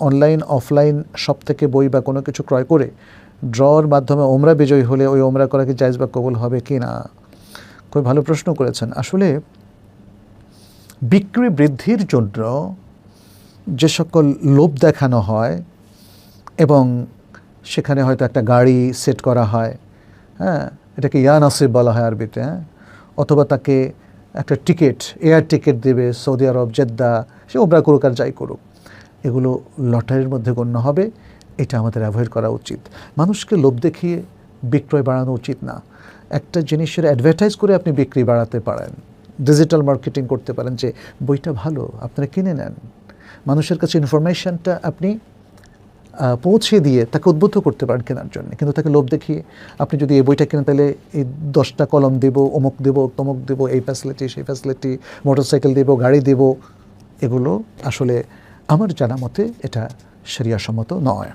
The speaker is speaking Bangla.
অনলাইন অফলাইন সব থেকে বই বা কোনো কিছু ক্রয় করে ড্রর মাধ্যমে ওমরা বিজয়ী হলে ওই ওমরা করা কি জায়জ বা কবুল হবে কি না? খুবই ভালো প্রশ্ন করেছেন। আসলে বিক্রি বৃদ্ধির জন্য যে সকল লোভ দেখানো হয় এবং সেখানে হয়তো একটা গাড়ি সেট করা হয় হ্যাঁ এটাকে ইয়া নাসিব বলা হয় আরবিতে হ্যাঁ অথবা তাকে একটা টিকিট, এয়ার টিকিট দেবে সৌদি আরব, জেদ্দা, সে ওবরা করুক আর যাই করুক। এগুলো লটারির মধ্যে গণ্য হবে, এটা আমাদের অ্যাভয়েড করা উচিত। মানুষকে লোভ দেখিয়ে বিক্রয় বাড়ানো উচিত না। একটা জিনিসের অ্যাডভার্টাইজ করে আপনি বিক্রি বাড়াতে পারেন ডিজিটাল মার্কেটিং করতে পারেন যে, বইটা ভালো, আপনারা কিনে নেন। মানুষের কাছে ইনফরমেশনটা আপনি পৌঁছে দিয়ে তাকে উদ্বুদ্ধ করতে পারেন কেনার জন্য। কিন্তু তাকে লোভ দেখিয়ে আপনি যদি এই বইটা কেনেন, তাহলে এই দশটা কলম দেবো, অমুক দেবো, তমুক দেবো, এই ফ্যাসিলিটি সেই ফ্যাসিলিটি মোটরসাইকেল দেবো, গাড়ি দেবো, এগুলো আসলে আমার জানা মতে এটা সেরিয়াসম্মত নয়।